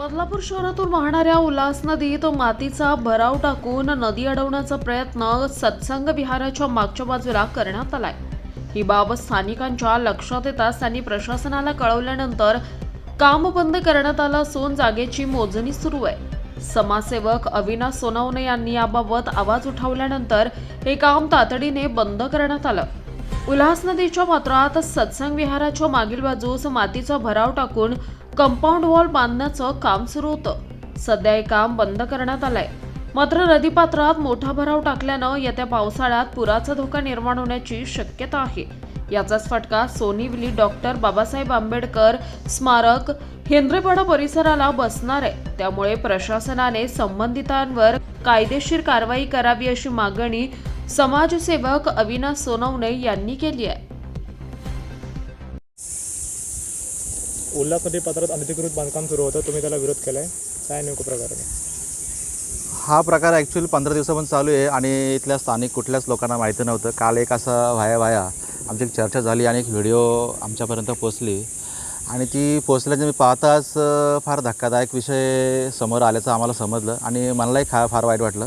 बदलापूर शहरातून वाहणाऱ्या उल्हास नदीत मातीचा भराव टाकून नदी अडवण्याचा प्रयत्न सत्संग विहाराच्या मागच्या बाजूला करण्यात आलाय. ही बाब स्थानिकांच्या लक्षात येताच त्यांनी प्रशासनाला कळवल्यानंतर काम बंद करण्यात आलं असून जागेची मोजणी सुरू आहे. समाजसेवक अविनाश सोनवणे यांनी याबाबत आवाज उठवल्यानंतर हे काम तातडीने बंद करण्यात आलं. उल्हास नदीच्या पात्रात सत्संग विहाराच्या मागील बाजूस मातीचा भराव टाकून कंपाऊंड वॉल बांधण्याचं काम सुरू होतं. सध्या हे काम बंद करण्यात आलंय. मात्र नदीपात्रात मोठा भराव टाकल्यानं येत्या पावसाळ्यात पुराचा धोका निर्माण होण्याची शक्यता आहे. याचाच फटका सोनिवली डॉक्टर बाबासाहेब आंबेडकर स्मारक हेंद्रेपाडा परिसराला बसणार आहे. त्यामुळे प्रशासनाने संबंधितांवर कायदेशीर कारवाई करावी अशी मागणी समाजसेवक अविनाश सोनवणे यांनी केली आहे. उल्हास नदी पात्रात अनधिकृत बांधकाम सुरू होतं. तुम्ही त्याला विरोध केलाय. काय नेमकं प्रकार आहे? हा प्रकार ॲक्च्युली पंधरा दिवसापासून चालू आहे आणि इथल्या स्थानिक कुठल्याच लोकांना माहिती नव्हतं. काल एक असा व्हाया व्हाया आमची एक चर्चा झाली आणि एक व्हिडिओ आमच्यापर्यंत पोचली आणि ती पोचल्याचं मी पाहताच फार धक्कादायक विषय समोर आल्याचं आम्हाला समजलं आणि मलाही खा फार वाईट वाटलं.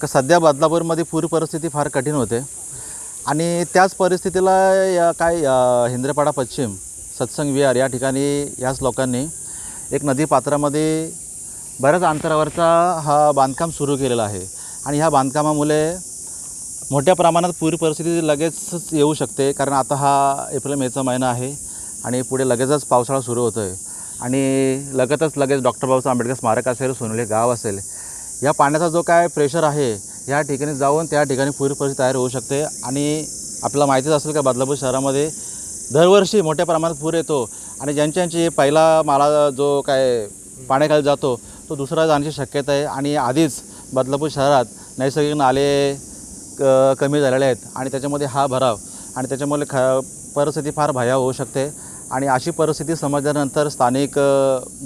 का सध्या बदलापूरमध्ये पूर परिस्थिती फार कठीण होते. आणि त्याच परिस्थितीला या काय हिंद्रेपाडा पश्चिम सत्संग विहार या ठिकाणी याच लोकांनी एक नदी पात्रामध्ये बऱ्याच अंतरावरचा हा बांधकाम सुरू केलेला आहे. आणि ह्या बांधकामामुळे मोठ्या प्रमाणात पूर परिस्थिती लगेचच येऊ शकते कारण आता हा एप्रिल मेचा महिना आहे आणि पुढे लगेचच पावसाळा सुरू होतो आहे आणि लगेचच लगेच डॉक्टर बाबासाहेब आंबेडकर स्मारक असेल सोनले गाव असेल या पाण्याचा जो काय प्रेशर आहे या ठिकाणी जाऊन त्या ठिकाणी पूर परिस्थिती तयार होऊ शकते. आणि आपल्याला माहितीच असेल का बदलापूर शहरामध्ये दरवर्षी मोठ्या प्रमाणात पूर येतो. आणि ज्यांच्या ज्यांची पहिला माला जो काय पाण्याखाली जातो तो दुसरा जाण्याची शक्यता आहे. आणि आधीच बदलापूर शहरात नैसर्गिक नाले क कमी झालेले आहेत. आणि त्याच्यामध्ये हा भराव. आणि त्याच्यामुळे ख परिस्थिती फार भयाव होऊ शकते. आणि अशी परिस्थिती समजल्यानंतर स्थानिक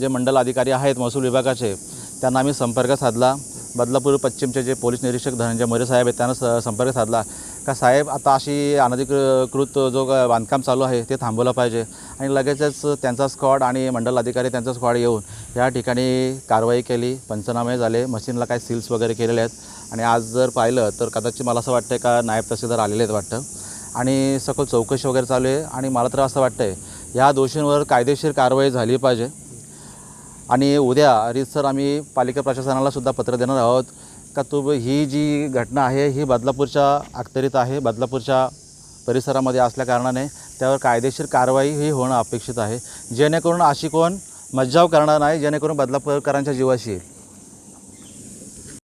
जे मंडल अधिकारी आहेत महसूल विभागाचे त्यांना आम्ही संपर्क साधला. बदलापूर पश्चिमचे जे पोलीस निरीक्षक धनंजय मोरे साहेब आहेत त्यांना स संपर्क साधला. का साहेब आता अशी अनधिकृत जो बांधकाम चालू आहे ते थांबवलं पाहिजे. आणि लगेचच त्यांचा स्क्वॉड आणि मंडल अधिकारी त्यांचा स्क्वॉड येऊन या ठिकाणी कारवाई केली पंचनामे झाले मशीनला काही सील्स वगैरे केलेले आहेत. आणि आज जर पाहिलं तर कदाचित मला असं वाटतं का नायब तहसीलदार आलेले आहेत वाटतं. आणि सखोल चौकशी वगैरे चालू आहे. आणि मला तर असं वाटतं आहे या दोषींवर कायदेशीर कारवाई झाली पाहिजे. आणि उद्या रीतसर आम्ही पालिका प्रशासनाला सुद्धा पत्र देणार आहोत. का तू ही जी घटना आहे ही बदलापूरच्या अखत्यारीत आहे. बदलापूरच्या परिसरामध्ये असल्या कारणाने त्यावर कायदेशीर कारवाई ही होणं अपेक्षित आहे. जेणेकरून अशी कोण मज्जाव करणार नाही जेणेकरून बदलापूरकरांच्या जीवाशी